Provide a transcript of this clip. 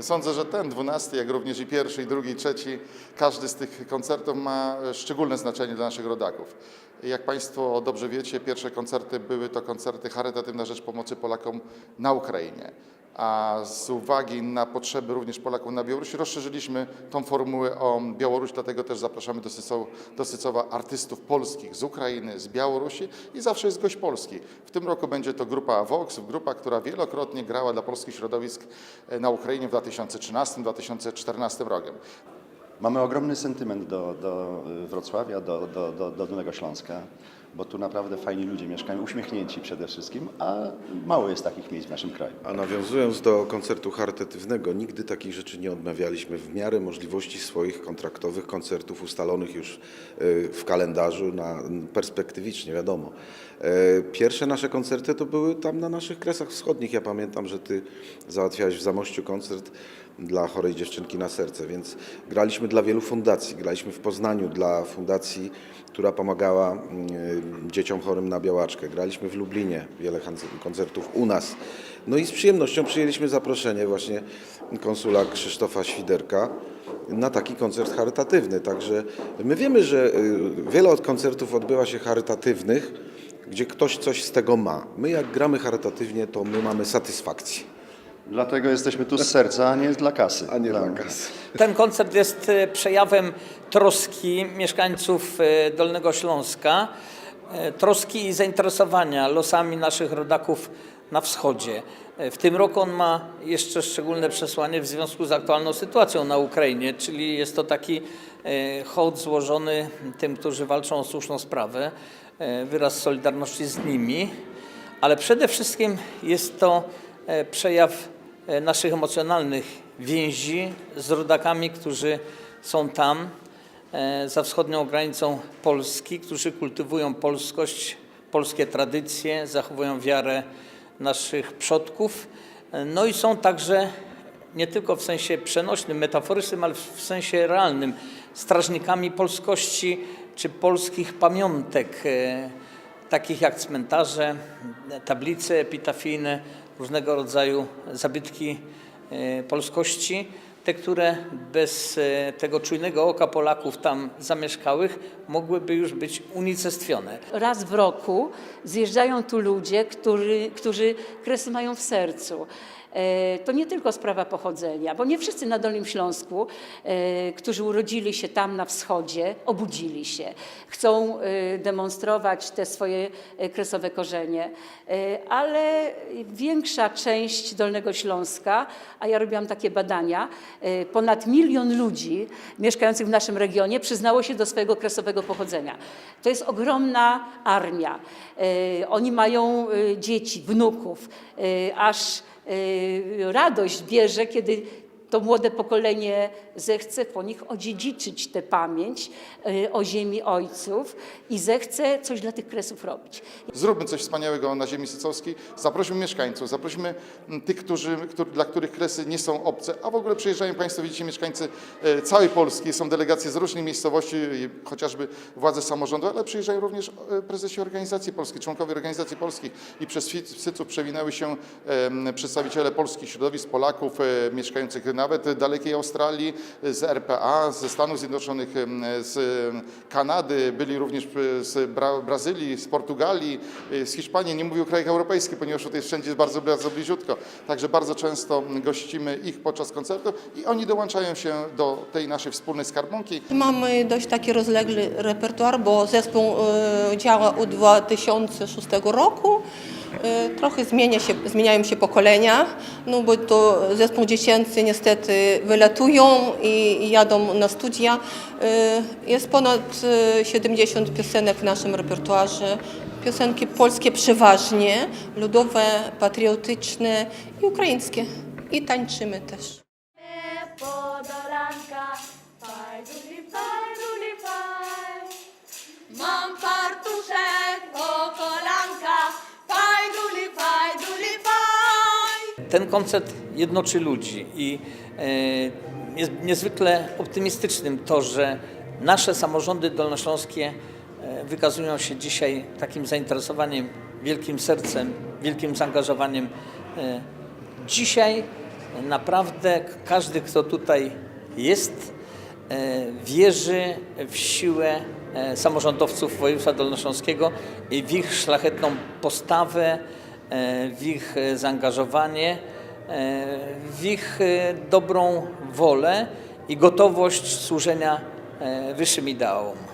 Sądzę, że ten 12, jak również i pierwszy, i drugi, i trzeci, każdy z tych koncertów ma e, szczególne znaczenie dla naszych rodaków. Jak Państwo dobrze wiecie, pierwsze koncerty były to koncerty charytatywne rzecz pomocy Polakom na Ukrainie. A z uwagi na potrzeby również Polaków na Białorusi rozszerzyliśmy tą formułę o Białoruś, dlatego też zapraszamy do Sycowa, do Sycowa artystów polskich z Ukrainy, z Białorusi i zawsze jest gość polski. W tym roku będzie to grupa Vox, grupa, która wielokrotnie grała dla polskich środowisk e, na Ukrainie w 2013-2014 rokiem. Mamy ogromny sentyment do, do y, Wrocławia, do, do, do, do Dolnego Śląska, bo tu naprawdę fajni ludzie mieszkają, uśmiechnięci przede wszystkim, a mało jest takich miejsc w naszym kraju. A nawiązując do koncertu charytatywnego, nigdy takich rzeczy nie odmawialiśmy w miarę możliwości swoich kontraktowych koncertów ustalonych już y, w kalendarzu na perspektywicznie, wiadomo. E, Pierwsze nasze koncerty to były tam na naszych kresach wschodnich. Ja pamiętam, że ty załatwiałeś w Zamościu koncert dla chorej dziewczynki na serce, więc graliśmy dla wielu fundacji. Graliśmy w Poznaniu dla fundacji, która pomagała mm, dzieciom chorym na białaczkę. Graliśmy w Lublinie wiele koncertów u nas. No i z przyjemnością przyjęliśmy zaproszenie właśnie konsula Krzysztofa Świderka na taki koncert charytatywny. Także my wiemy, że y, wiele od koncertów odbywa się charytatywnych, gdzie ktoś coś z tego ma. My jak gramy charytatywnie, to my mamy satysfakcję, Dlatego jesteśmy tu z serca, a nie dla kasy. a nie dla kasy. Ten koncert jest e, przejawem troski mieszkańców Dolnego Śląska, troski i zainteresowania losami naszych rodaków na wschodzie. E, W tym roku on ma jeszcze szczególne przesłanie w związku z aktualną sytuacją na Ukrainie, czyli jest to taki e, hołd złożony tym, którzy walczą o słuszną sprawę, e, wyraz solidarności z nimi, ale przede wszystkim jest to e, przejaw e, naszych emocjonalnych więzi z rodakami, którzy są tam, e, za wschodnią granicą Polski, którzy kultywują polskość, polskie tradycje, zachowują wiarę naszych przodków. E, No i są także nie tylko w sensie przenośnym, metaforycznym, ale w sensie realnym strażnikami polskości czy polskich pamiątek, e, takich jak cmentarze, tablice epitafijne, różnego rodzaju zabytki e, polskości, te, które bez e, tego czujnego oka Polaków tam zamieszkałych mogłyby już być unicestwione. Raz w roku zjeżdżają tu ludzie, którzy, którzy kresy mają w sercu. E, To nie tylko sprawa pochodzenia, bo nie wszyscy na Dolnym Śląsku, e, którzy urodzili się tam na wschodzie, obudzili się. Chcą e, demonstrować te swoje kresowe korzenie, ale większa część Dolnego Śląska, a ja robiłam takie badania, ponad milion ludzi mieszkających w naszym regionie przyznało się do swojego kresowego pochodzenia. To jest ogromna armia. Oni mają dzieci, wnuków, aż radość bierze, kiedy to młode pokolenie zechce po nich odziedziczyć tę pamięć e, o ziemi ojców i zechce coś dla tych kresów robić. Zróbmy coś wspaniałego na ziemi sycowskiej, zaprośmy mieszkańców, zaprośmy mm, tych, którzy, dla których kresy nie są obce, a w ogóle przyjeżdżają Państwo, widzicie, mieszkańcy e, całej Polski, są delegacje z różnych miejscowości, chociażby władze samorządu, ale przyjeżdżają również e, prezesi organizacji polskich, członkowie organizacji polskich. I przez Syców przewinęły się przedstawiciele polskich środowisk, Polaków e, mieszkających nawet dalekiej Australii, z RPA, ze Stanów Zjednoczonych, z Kanady, byli również z Bra Brazylii, z Portugalii, e, z Hiszpanii, nie mówię o krajach europejskich, ponieważ tutaj wszędzie jest bardzo, bardzo bliziutko. Także bardzo często gościmy ich podczas koncertów i oni dołączają się do tej naszej wspólnej skarbonki. Mamy dość taki rozległy repertuar, bo zespół e, działa od 2006 roku. E, Trochę zmienia się, zmieniają się pokolenia, no bo to zespół dziecięcy niestety wylatują i, jadą na studia. E, Jest ponad e, 70 piosenek w naszym repertuarze. Piosenki polskie przeważnie, ludowe, patriotyczne i ukraińskie. I tańczymy też. Ten koncert jednoczy ludzi i e, jest niezwykle optymistycznym to, że nasze samorządy dolnośląskie e, wykazują się dzisiaj takim zainteresowaniem, wielkim sercem, wielkim zaangażowaniem. E, Dzisiaj Naprawdę każdy, kto tutaj jest, wierzy w siłę samorządowców województwa dolnośląskiego i w ich szlachetną postawę, w ich e, zaangażowanie, e, w ich e, dobrą wolę i gotowość służenia e, wyższym ideałom.